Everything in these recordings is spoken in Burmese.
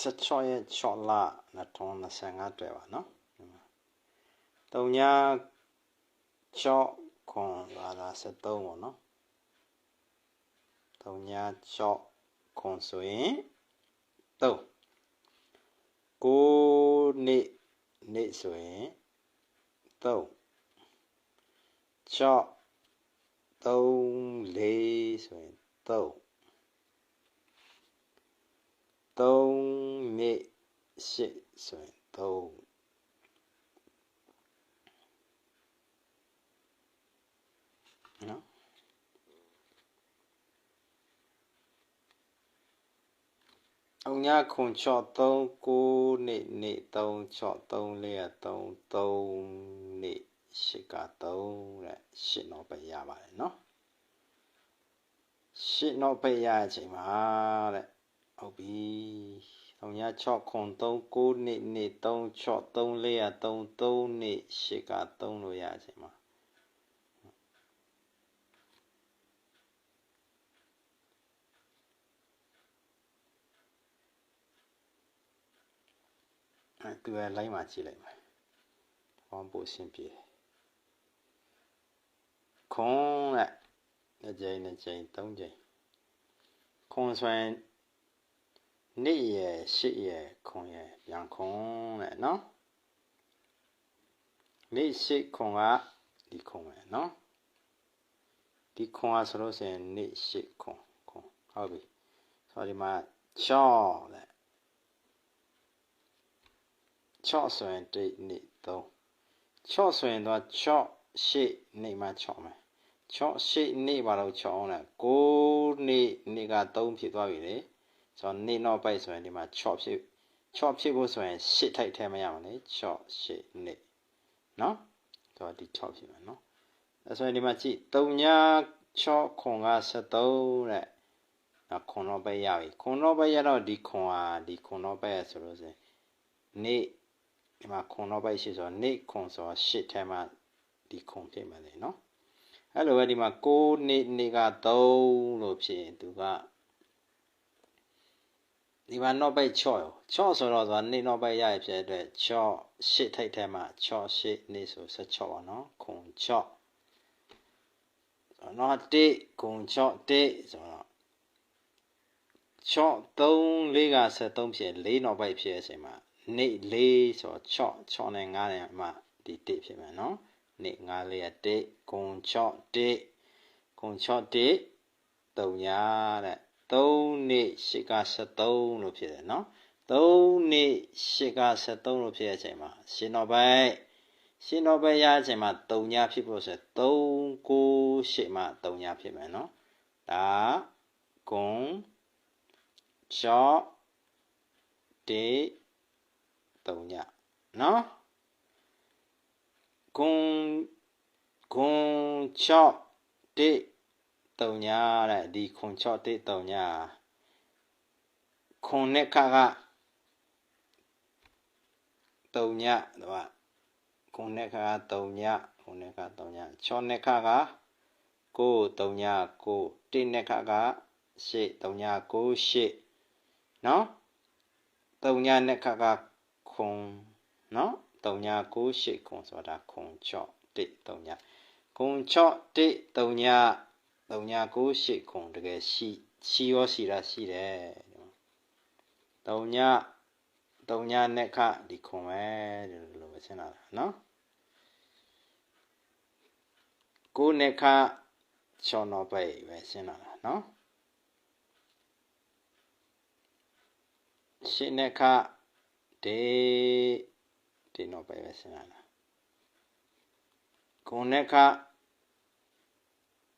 16ရက်6လ2025တွေ့ပါနော်တုံညာ6ခွန်လာလာ73ပေါ့နော်တုံညာ6ခွန်ဆိုရင်3 9နှစ်နှစ်ဆိုရင်3 6 3 4ဆိုရင်3 3 နှစ်8ဆိုရင်3နော်အောင်ညာခွန်6 3 9နှစ်နှစ်3 6 3 4 3 3နှစ်8က3တဲ့8တော့ပဲရပါတယ်နော်8တော့ပဲရတဲ့အချိန်မှာတဲ့ဟုတ်ပြီ 36ခွန်3 9နှစ်နှစ်3 6 3 4 3 3နှစ်8က3လို့ရအချိန်မှာအဲသူကလိုင်းမှာကြည့်လိုက်မယ်။ဘောပို့ရှင်းပြေ။ခွန်တဲ့တစ်ကြိမ်တစ်ကြိမ်သုံးကြိမ်ခွန်ဆိုရင် နေ့ရယ်ရှစ်ရယ်ခွန်ရယ်ပြန်ခွန်တဲ့နော်နေ့ရှစ်ခွန်ကဒီခွန်ပဲနော်ဒီခွန်ကဆိုလို့ဆိုရင်နေ့ရှစ်ခွန်ခွန်ဟုတ်ပြီဆိုဒီမှာ6တဲ့6ဆိုရင်တိတ်နေ့3 6ဆိုရင်တော့6ရှစ်နေ့မှာ6မယ်6ရှစ်နေ့ပါတော့6အောင်လဲ9နေ့နေ့က3ဖြစ်သွားပြီလေ ဆိုတော့နေ့နောက်ပိုက်ဆိုရင်ဒီမှာ6ဖြစ်6ဖြစ်ဖို့ဆိုရင်8ထိုက်ထဲမရမှာလေ6 8နေ့နော်ဆိုတော့ဒီ6ဖြစ်မှာနော်အဲဆိုရင်ဒီမှာကြည့်3ည6ခွန်က73တဲ့ခွန်တော့ပဲရပြီခွန်တော့ပဲရတော့ဒီခွန်ဟာဒီခွန်တော့ပဲဆိုလို့ဆိုရင်နေ့ဒီမှာခွန်တော့ပဲရှိဆိုတော့နေ့ခွန်ဆိုတော့8ထဲမှာဒီခွန်ဖြစ်မှာလေနော်အဲ့လိုပဲဒီမှာ6နေ့နေ့က3လို့ဖြစ်ရင်သူက ဒီမှာ not by 6ရော6ဆိုတော့ဆိုတာနေ့ not by ရရဖြစ်တဲ့အတွက်6 8ထိတ်ထဲမှာ6 8နေ့ဆို16ပါနော်ခုံ6နော်1ခုံ6 1ဆိုတော့6 3 4က73ဖြစ်4 not by ဖြစ်တဲ့အချိန်မှာနေ့4ဆိုတော့6 6နဲ့9နဲ့မှဒီ1ဖြစ်မယ်နော်နေ့9လေးက1ခုံ6 1ခုံ6 1 3ညာတဲ့ 3နှစ်8က73လို့ဖြစ်တယ်နော်3နှစ်8က73လို့ဖြစ်တဲ့အချိန်မှာရှင်တော်ဘိုက်ရှင်တော်ဘိုက်ရအချိန်မှာ3ညဖြစ်ဖို့ဆို3 9 8မှာ3ညဖြစ်မယ်နော်ဒါဂုံ6တေ3ညနော်ဂုံဂုံ6တေ တုံညာတဲ့ဒီခွန်6တိတုံညာခွန်နဲ့ခါကတုံညာတော့ခွန်နဲ့ခါကတုံညာခွန်နဲ့ခါတုံညာ6နဲ့ခါကကိုတုံညာကိုတိနဲ့ခါကရှေ့တုံညာကိုရှေ့နော်တုံညာနဲ့ခါကခွန်နော်တုံညာကိုရှေ့ခွန်ဆိုတာခွန်6တိတုံညာခွန်6တိတုံညာ 3998ခုတကယ်ရှိရှိရောရှိတာရှိတယ်3ည3ညနဲ့ခဒီခုံပဲဒီလိုပဲရှင်းလာတာနော်ကိုနဲ့ခချောနော်ပဲပဲရှင်းလာတာနော်ရှင်းနဲ့ခဒေဒီနော်ပဲပဲရှင်းလာတာကိုနဲ့ခ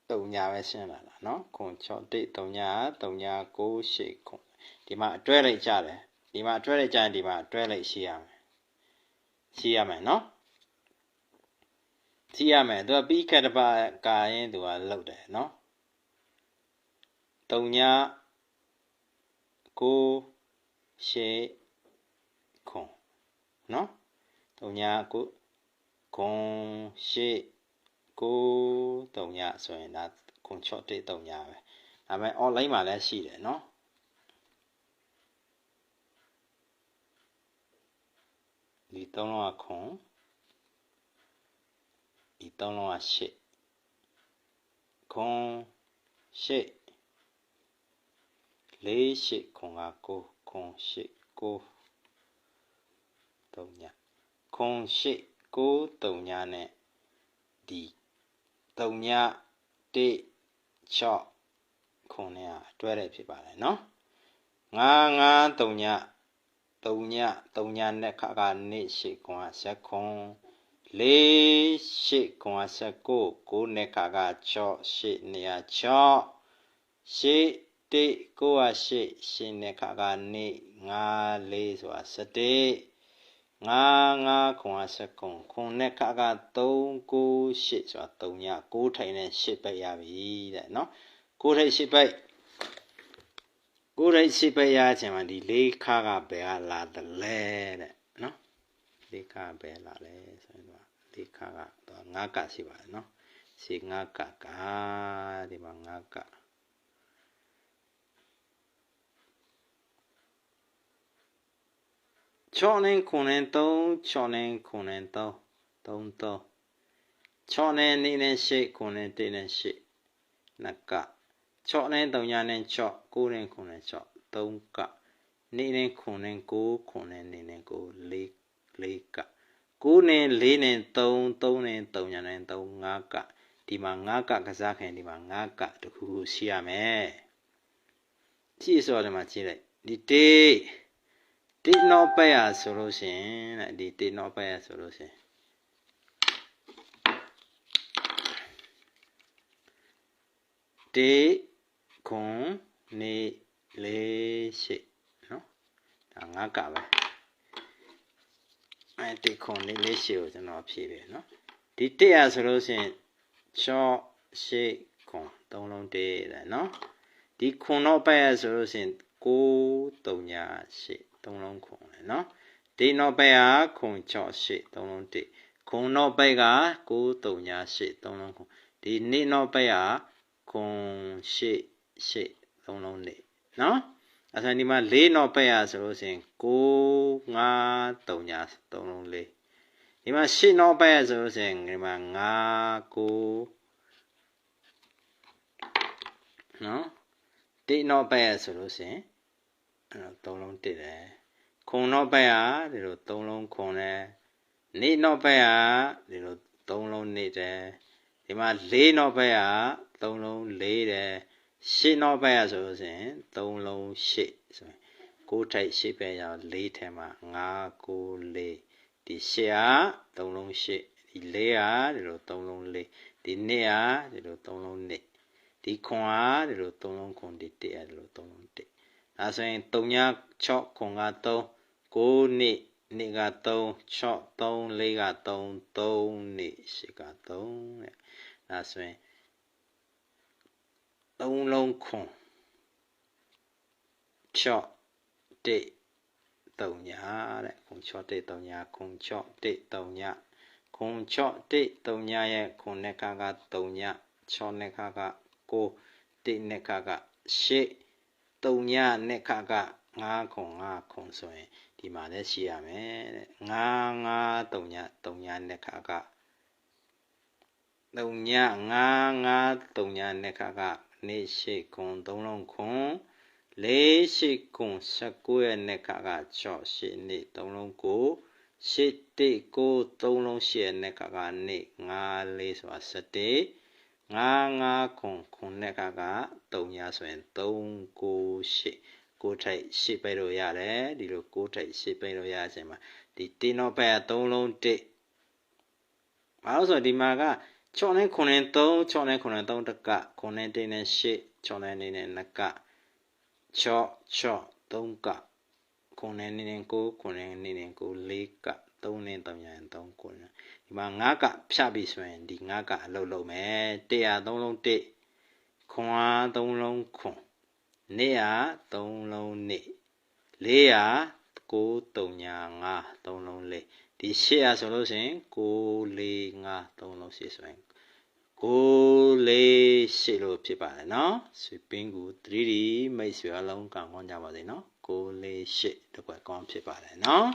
3ညာပဲရှင်းလာတာเนาะခွန်6တိ3ညာ3ညာ9 8ခွန်ဒီမှာအတွဲလိုက်ကြတယ်ဒီမှာအတွဲလိုက်ကြရင်ဒီမှာအတွဲလိုက်ရှိရမယ်ရှိရမယ်เนาะရှိရမယ်သူကပြီးခက်တပါကာရင်သူကလှုပ်တယ်เนาะ3ညာ9 8ခွန်เนาะ3ညာ9ခွန် 9 3ညဆိုရင်ဒါခွန်ချော့တိတ်3ညပဲဒါပေမဲ့ online မှာလည်းရှိတယ်နော်ဒီ3လုံးကခွန်ဒီ3လုံးကရှစ်ခွန်ရှစ်လေးရှစ်ခွန်ကကိုခွန်ရှစ်ကို3ညခွန်ရှစ်ကို3ညနဲ့ဒီ သုံးညတိ6ခွန်နဲ့အတွဲတဲ့ဖြစ်ပါတယ်နော်ငါငါသုံးညသုံးညသုံးညနဲ့ခါကနေရှစ်ခွန်ကဆက်ခွန်လေးရှစ်ခွန်ကဆက်ကိုကိုနဲ့ခါက6ရှစ်နေရ6ရှစ်တိကိုကရှစ်ရှင်းနဲ့ခါကနေ9လေးဆိုတာ7 ငါငါခွန်ကဆက်ခွန်ခွန်နဲ့ခါက3 9 8ဆိုတာ3ည6ထိုင်နဲ့8ပဲရပြီတဲ့နော်6ထိုင်8ပဲကိုယ်ရိုက်ရှိပရခြင်းမှာဒီလေးခါကဘယ်ကလာတယ်လဲတဲ့နော်လေးခါဘယ်လာလဲဆိုရင်တော့လေးခါကတော့ငါးကရှိပါတယ်နော်ရှိငါးကကဒီမှာငါးက ချောနေခုန်နေ3ချောနေခုန်နေ3 3 3ချောနေနေနေရှိခုန်နေတေးနေရှိနက6နဲ့3ညနဲ့6 9နဲ့9နဲ့6 3ကနေနဲ့9နဲ့9 9နဲ့နေနဲ့9 4 4က9နဲ့4နဲ့3 3နဲ့3ညနဲ့3 5ကဒီမှာ5ကကစားခင်ဒီမှာ5ကတခုခုရှိရမယ်ကြည့်ဆိုတော့ဒီမှာကြည့်လိုက်ဒီတေး တေးတော့ပဲရဆိုလို့ရှိရင်တဲ့ဒီတေးတော့ပဲရဆိုလို့ရှိရင်တေးခွန်နေလေးရှိနော်ဒါငါကပဲအဲတိခွန်နေလေးရှိကိုကျွန်တော်ဖြည့်တယ်နော်ဒီတက်ရဆိုလို့ရှိရင်ချော့ရှိခွန်သုံးလုံးတေးတယ်နော်ဒီခွန်တော့ပဲရဆိုလို့ရှိရင်6 3ညာ ရှိသုံးလုံးခွန်လေနော်ဒီတော့ပဲကခွန်ချော့ရှိသုံးလုံးတေးခွန်တော့ပဲက6 3ညာရှိသုံးလုံးခွန်ဒီနေ့တော့ပဲကခွန်ရှိရှေ့သုံးလုံးနေနော်အဲ့ဒါဒီမှာ၄တော့ပဲ့ရဆိုလို့ရှိရင်6 5 3ညာသုံးလုံးလေးဒီမှာရှေ့တော့ပဲ့ရဆိုလို့ရှိရင်ဒီမှာ5 9နော်တိတော့ပဲ့ရဆိုလို့ရှိရင် အဲ့တော့သုံးလုံးတစ်တယ်ခုံတော့ပဲ့ရဒီလိုသုံးလုံးခုံတယ်နေတော့ပဲ့ရဒီလိုသုံးလုံးနေတယ်ဒီမှာ၄တော့ပဲ့ရသုံးလုံးလေးတယ်ရှင်းတော့ဘက်ရဆိုလို့ရှိရင်3လုံး8ဆိုရင်6ထိုက်8ပဲရအောင်4ထဲမှာ5 9 4ဒီ8က3လုံး8ဒီ4ကဒီလို3လုံး4ဒီ2ကဒီလို3လုံး2ဒီခွန်ကဒီလို3လုံးခွန်ဒီ1ကဒီလို3လုံး1 ဒါဆိုရင်3ည6ခွန်က3 9နှစ်နှစ်က3 6 3 4က3 3နှစ်8က3တဲ့ဒါဆိုရင်သုံးလုံးခွန်ချော့တိတုံညာတဲ့ခွန်ချော့တိတုံညာခွန်ချော့တိတုံညာခွန်ချော့တိတုံညာရဲ့ခွန်နဲ့ခါကတုံညာချော့နဲ့ခါကကိုတိနဲ့ခါကရှေ့ တုံညာနဲ့ခါကငါးခွန်ငါးခွန်ဆိုရင်ဒီမှာလည်းရှိရမယ်တဲ့ငါးငါးတုံညာတုံညာနဲ့ခါကတုံညာငါးငါးတုံညာနဲ့ခါကနေရှိခွန်သုံးလုံးခွန်လေးရှိခွန်19ရက်နဲ့ခါက6ရှိနေသုံးလုံးကိုရှိတိကိုသုံးလုံးရှိနဲ့ခါကနေ9လေးဆိုတာ17 9 9ခွန်ခွန်နဲ့ခါက3ရဆိုရင်3 9 8ကိုထိုက်ရှစ်ပဲလို့ရတယ်ဒီလိုကိုထိုက်ရှစ်ပဲလို့ရအချိန်မှာဒီတင်းတော့ပဲ3လုံးတစ်ဘာလို့ဆိုဒီမှာက6နဲ့9နဲ့3 6နဲ့9နဲ့3တက9နဲ့1နဲ့8 6နဲ့2နဲ့2က6 6 3က9နဲ့2နဲ့9 9နဲ့2နဲ့9 4က 3နဲ့3ညာ3 9ဒီမှာ9ကဖြတ်ပြီဆိုရင်ဒီ9ကအလုပ်လုပ်မယ်100 3လုံး1ခွန်အား3လုံးခွန်နေရ3လုံးနေ400 9 3ညာ5 3လုံး4ဒီ8ရဆိုလို့ရှိရင်6 4 5 3လုံး8ဆိုရင်6 4 8လို့ဖြစ်ပါတယ်เนาะဆွေပင်းကူ 3D မိတ်ဆွေအလုံးကံကောင်းကြပါစေเนาะ6 4 8တကွက်ကောင်းဖြစ်ပါတယ်เนาะ